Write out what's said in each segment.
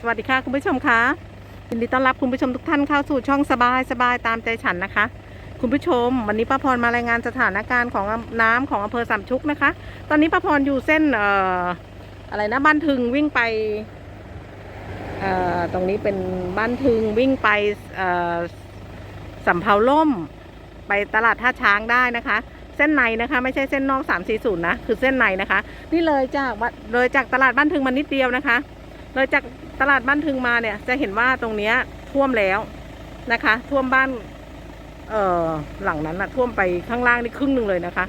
สวัสดีค่ะคุณผู้ชมคะยินดีต้อนรับคุณผู้ชมทุกท่านเข้าสู่ช่องสบายสบายตามใจฉันนะคะ คุณผู้ชม วันนี้ป้าพรมารายงานสถานการณ์ของน้ำของอำเภอสามชุกนะคะ ตอนนี้ป้าพรอยู่เส้นเอ่ออะไรนะบ้านทึงวิ่งไปเอ่อตรงนี้เป็นบ้านทึงวิ่งไปเอ่อสำเภาล่ม ไปตลาดท่าช้างได้นะคะ เส้นในนะคะไม่ใช่เส้นนอก340นะคือเส้นในนะคะ นี่เลยจากวัดเลยจากตลาดบ้านทึงมานิดเดียวนะคะ เลยจากตลาดบ้านทึงมาเนี่ย จะเห็นว่าตรงเนี้ยท่วมแล้วนะคะ ท่วมบ้านเอ่อหลังนั้นอะท่วมไปข้างล่างนี่ครึ่งหนึ่งเลยนะคะ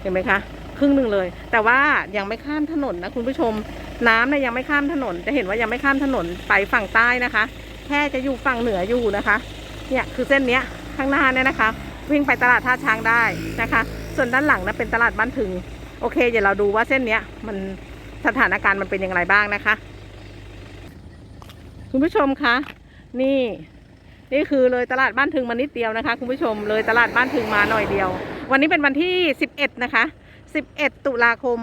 เห็นไหมคะ ครึ่งหนึ่งเลย แต่ว่ายังไม่ข้ามถนนนะคุณผู้ชม น้ำเนี่ยยังไม่ข้ามถนน จะเห็นว่ายังไม่ข้ามถนนไปฝั่งใต้นะคะ แค่จะอยู่ฝั่งเหนืออยู่นะคะ เนี่ยคือเส้นเนี้ยข้างหน้าเนี่ยนะคะ วิ่งไปตลาดท่าช้างได้นะคะ ส่วนด้านหลังนะเป็นตลาดบ้านถึง โอเค เดี๋ยวเราดูว่าเส้นเนี้ยมันสถานการณ์มันเป็นอย่างไรบ้างนะคะ คุณผู้ชมคะนี่ นี่คือเลยตลาดบ้านถึงมานิดเดียวนะคะ คุณผู้ชมเลยตลาดบ้านถึงมาหน่อยเดียว วันนี้เป็นวันที่ 11 นะคะ 11 ตุลาคม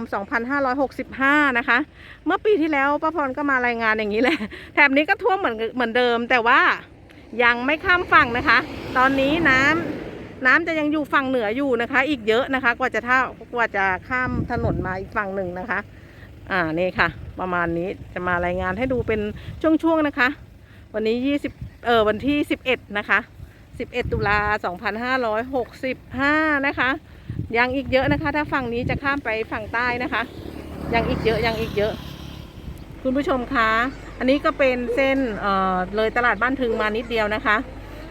2565 นะคะ เมื่อปีที่แล้วป้าพรก็มารายงานอย่างนี้แหละแถบนี้ก็ท่วมเหมือนเหมือนเดิม แต่ว่ายังไม่ข้ามฝั่งนะคะ ตอนนี้น้ำน้ำจะยังอยู่ฝั่งเหนืออยู่นะคะ อีกเยอะนะคะ กว่าจะท่ากว่าจะข้ามถนนมาอีกฝั่งหนึ่งนะคะ อ่านี่ค่ะ ประมาณนี้จะมารายงานให้ดูเป็นช่วงๆนะคะ วันนี้20เออวันที่11นะคะ11ตุลา2565นะคะยังอีกเยอะนะคะ ถ้าฝั่งนี้จะข้ามไปฝั่งใต้นะคะ ยังอีกเยอะยังอีกเยอะ คุณผู้ชมคะอันนี้ก็เป็นเส้นเอ่อเลยตลาดบ้านถึงมานิดเดียวนะคะ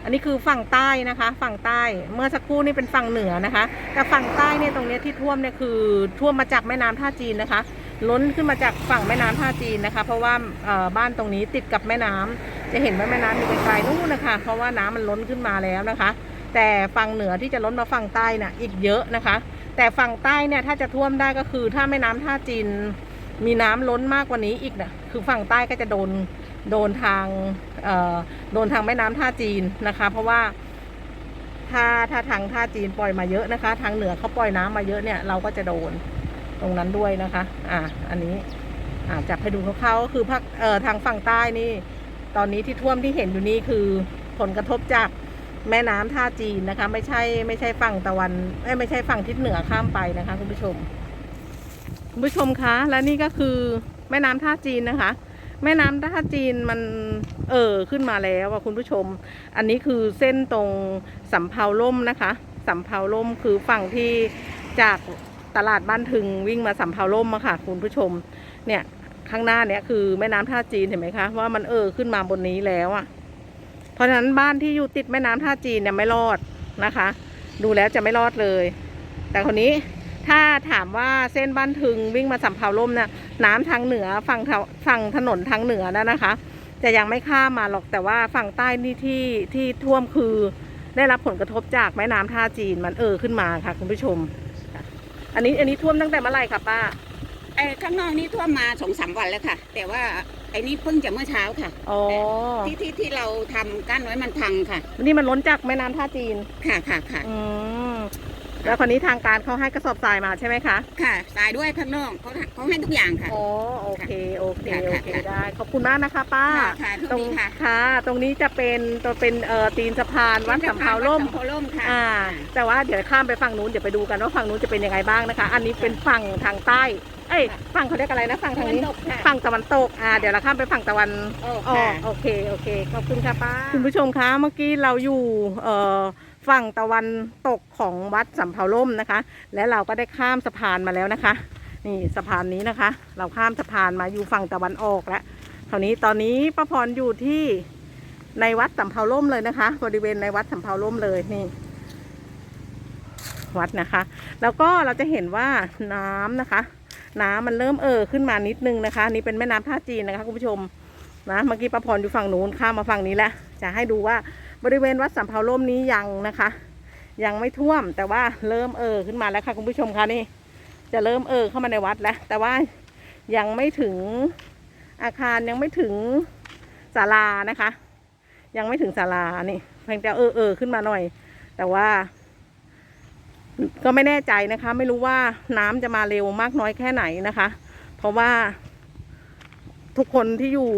อันนี้คือฝั่งใต้นะคะ ฝั่งใต้เมื่อสักครู่นี่เป็นฝั่งเหนือนะคะ แต่ฝั่งใต้เนี่ยตรงนี้ที่ท่วมเนี่ยคือท่วมมาจากแม่น้ำท่าจีนนะคะ ล้นขึ้นมาจากฝั่งแม่น้ำท่าจีนนะคะ เพราะว่าบ้านตรงนี้ติดกับแม่น้ำจะเห็นว่าแม่น้ำอยู่ไกลๆนู่นนะคะ เพราะว่าน้ำมันล้นขึ้นมาแล้วนะคะ แต่ฝั่งเหนือที่จะล้นมาฝั่งใต้น่ะอีกเยอะนะคะ แต่ฝั่งใต้เนี่ยถ้าจะท่วมได้ก็คือ ถ้าแม่น้ำท่าจีนมีน้ำล้นมากกว่านี้อีกนะคือฝั่งใต้ก็จะโดนโดนทางโดนทางแม่น้ำท่าจีนนะคะ เพราะว่าถ้าถ้าทางท่าจีนปล่อยมาเยอะนะคะ ทางเหนือเขาปล่อยน้ำมาเยอะเนี่ยเราก็จะโดน ตรงนั้นด้วยนะคะ อ่า อันนี้ อ่าจับให้ดูคร่าวๆก็คือภาคเอ่อทางฝั่งใต้นี่ ตอนนี้ที่ท่วมที่เห็นอยู่นี่คือผลกระทบจากแม่น้ำท่าจีนนะคะ ไม่ใช่ไม่ใช่ฝั่งตะวันเอ้ยไม่ใช่ฝั่งทิศเหนือข้ามไปนะคะคุณผู้ชม คุณผู้ชมคะและนี่ก็คือแม่น้ำท่าจีนนะคะ แม่น้ำท่าจีนมันเออขึ้นมาแล้วอะคุณผู้ชม อันนี้คือเส้นตรงสำเภาล่มนะคะสำเภาล่มคือฝั่งที่จาก ตลาดบ้านถึงวิ่งมาสำเภาล่มอะค่ะคุณผู้ชม เนี่ยข้างหน้าเนี่ยคือแม่น้ำท่าจีนเห็นไหมคะว่ามันเออขึ้นมาบนนี้แล้วอะเพราะฉะนั้นบ้านที่อยู่ติดแม่น้ำท่าจีนเนี่ยไม่รอดนะคะ ดูแล้วจะไม่รอดเลย แต่คนนี้ถ้าถามว่าเส้นบ้านถึงวิ่งมาสำเภาล่มเนี่ยน้ำทางเหนือฝั่งทางฝั่งถนนทางเหนือนะนะคะ จะยังไม่ข้ามมาหรอกแต่ว่าฝั่งใต้นี่ที่ที่ท่วมคือ ได้รับผลกระทบจากแม่น้ำท่าจีนมันเออขึ้นมาค่ะคุณผู้ชม อันนี้อันนี้ท่วมตั้งแต่เมื่อไหร่คะป้าไอ้ข้างนอกนี่ท่วมมาสองสามวันแล้วค่ะ แต่ว่าไอ้นี่เพิ่งจะเมื่อเช้าค่ะอ๋อที่ที่ที่เราทำกั้นไว้มันพังค่ะนี่มันล้นจากแม่น้ำท่าจีนค่ะค่ะค่ะอืม แล้วคนนี้ทางการเขาให้กระสอบทรายมาใช่ไหมคะ ค่ะตายด้วยข้างนอกเขาเขาให้ทุกอย่างค่ะ อ๋อโอเคโอเคค่ะโอค่ะเคค่ะได้ ขอบคุณมากนะคะป้า ค่ะค่ะทุกตรงทีค่ะค่ะ ตรงนี้จะเป็นตัวเป็นเอ่อตีนสะพานวัดสำเภาล่มวัดสำเภาล่มค่ะอ่าแต่ว่าเดี๋ยวข้ามไปฝั่งนู้นเดี๋ยวไปดูกันว่าฝั่งนู้นจะเป็นยังไงบ้างนะคะ อันนี้เป็นฝั่งทางใต้เอ้ยฝั่งเขาเรียกอะไรนะฝั่งทางนี้ตะวันตกค่ะฝั่งตะวันตกอ่าเดี๋ยวเราข้ามไปฝั่งตะวันโอ้ออค่ะกโอเคโอเคขอบคุณค่ะป้าคุณผู้ชมคะเมื่อกี้เราอยู่เอ่อ ฝั่งตะวันตกของวัดสำเภาล่มนะคะ และเราก็ได้ข้ามสะพานมาแล้วนะคะ นี่สะพานนี้นะคะ เราข้ามสะพานมาอยู่ฝั่งตะวันออกแล้วคราวนี้ตอนนี้ป้าพรอยู่ที่ในวัดสำเภาล่มเลยนะคะ บริเวณในวัดสำเภาล่มเลยนี่ วัดนะคะ แล้วก็เราจะเห็นว่าน้ำนะคะ น้ำมันเริ่มเอ่อขึ้นมานิดนึงนะคะ นี่เป็นแม่น้ำท่าจีนนะคะคุณผู้ชมนะเมื่อกี้ป้าพรอยู่ฝั่งนู้นข้ามมาฝั่งนี้แล้วจะให้ดูว่า บริเวณวัดสำเภาล่มนี้ยังนะคะ ยังไม่ท่วมแต่ว่าเริ่มเอ่อขึ้นมาแล้วค่ะคุณผู้ชมคะนี่ จะเริ่มเอ่อเข้ามาในวัดแล้ว แต่ว่ายังไม่ถึงอาคารยังไม่ถึงศาลานะคะ ยังไม่ถึงศาลานี่เพียงแต่เออเออขึ้นมาหน่อย แต่ว่า ก็ไม่แน่ใจนะคะ ไม่รู้ว่าน้ำจะมาเร็วมากน้อยแค่ไหนนะคะ เพราะว่า ทุกคนที่อยู่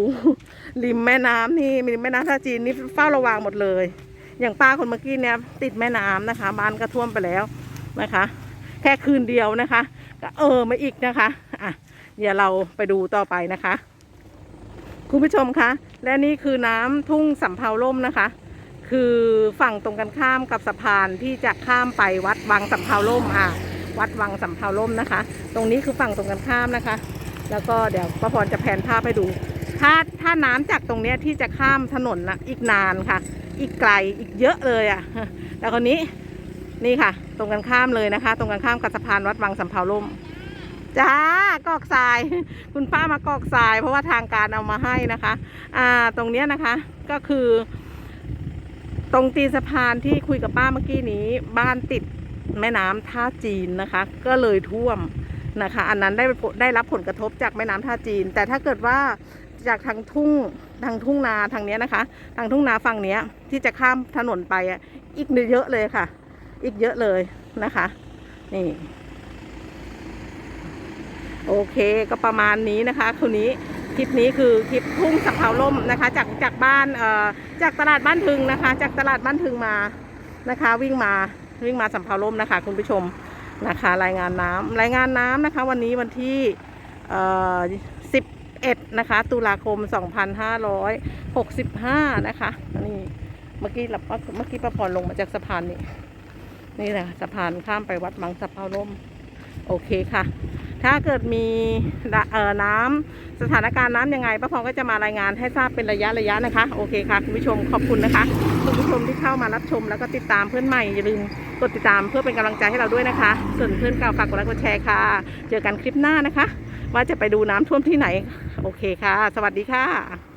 ริมแม่น้ำนี่ริมแม่น้ำท่าจีนนี่เฝ้าระวังหมดเลย อย่างป้าคนเมื่อกี้เนี่ยติดแม่น้ำนะคะ บ้านก็ท่วมไปแล้วนะคะ แค่คืนเดียวนะคะก็เออมาอีกนะคะอะเดี๋ยวเราไปดูต่อไปนะคะ คุณผู้ชมคะ และนี่คือน้ำทุ่งสำเภาล่มนะคะ คือฝั่งตรงกันข้ามกับสะพานที่จะข้ามไปวัดวังสำเภาล่มอะวัดวังสำเภาล่มนะคะ ตรงนี้คือฝั่งตรงกันข้ามนะคะ แล้วก็เดี๋ยวป้าพรจะแผนภาพให้ดู ถ้าถ้าน้ำจากตรงเนี้ยที่จะข้ามถนนนะอีกนานค่ะ อีกไกลอีกเยอะเลยอะ่ะ แล้วคนนี้นี่ค่ะ ตรงกันข้ามเลยนะคะ ตรงกันข้ามกับสะพานวัดวังสำเภาล่มจ้ากอกทราย คุณป้ามากอกทราย เพราะว่าทางการเอามาให้นะคะ อ่าตรงเนี้ยนะคะก็คือ ตรงตีนสะพานที่คุยกับป้าเมื่อกี้นี้ บ้านติดแม่น้ำท่าจีนนะคะ ก็เลยท่วม นะคะ อันนั้นได้ได้รับผลกระทบจากแม่น้ำท่าจีน แต่ถ้าเกิดว่าจากทางทุ่งทางทุ่งนาทางนี้นะคะ ทางทุ่งนาฝั่งนี้ที่จะข้ามถนนไปอะอีกเยอะเลยค่ะ อีกเยอะเลยนะคะนี่โอเคก็ประมาณนี้นะคะคืนนี้คลิปนี้คือคลิปทุ่งสำเภาล่มนะคะ จากจากบ้านเอ่อจากตลาดบ้านทึงนะคะ จากตลาดบ้านทึงมานะคะ วิ่งมาวิ่งมาสำเภาล่มนะคะ คุณผู้ชม นะคะ รายงานน้ำรายงานน้ำนะคะ วันนี้วันที่11นะคะ ตุลาคม 2565 นะคะนี่เมื่อกี้หลับเมื่อกี้ประพรลงมาจากสะพานนี่นี่แหละสะพานข้ามไปวัดมังสะเภาล่มโอเคค่ะ ถ้าเกิดมีน้ำสถานการณ์น้ำยังไงป้าพรก็จะมารายงานให้ทราบเป็นระยะระยะนะคะ โอเคค่ะคุณผู้ชมขอบคุณนะคะ คุณผู้ชมที่เข้ามารับชมแล้วก็ติดตามเพื่อนใหม่อย่าลืมกดติดตามเพื่อเป็นกำลังใจให้เราด้วยนะคะ ส่วนเพื่อนเก่าฝากกดไลค์กดแชร์ค่ะ เจอกันคลิปหน้านะคะ ว่าจะไปดูน้ำท่วมที่ไหน โอเคค่ะ สวัสดีค่ะ